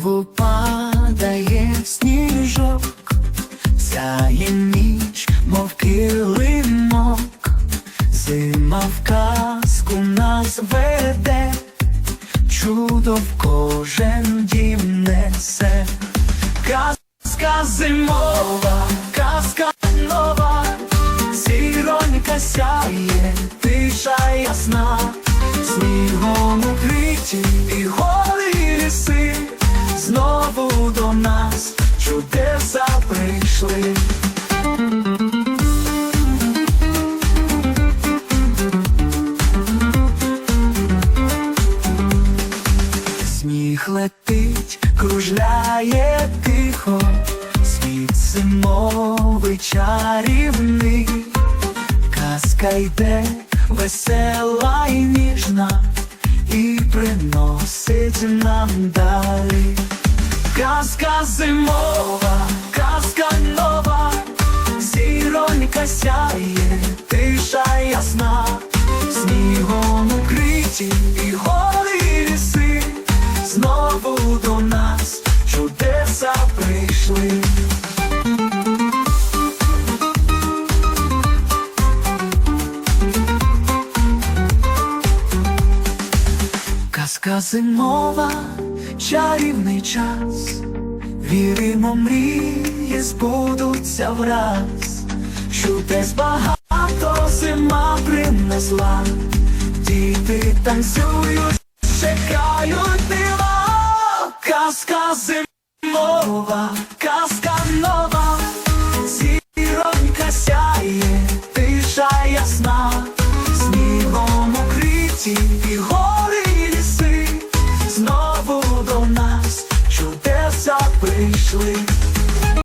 знову падає сніжок, сяє ніч, мов килимок, зима в казку нас веде, чудо в кожен дім несе. Казка зимова, казка нова, зіронька сяє, тиша ясна. Сніг летить, кружляє тихо, світ зимовий чарівний, казка йде весела і ніжна, і приносить нам далі. Казка зимова, казка нова, зіронька сяє, тиша ясна, снігом укриті і гори Казка зимова, чарівний час, віримо, мрії збудуться враз, чудес багато зима принесла, діти танцюють, чекають дива, казка зимова, прийшли.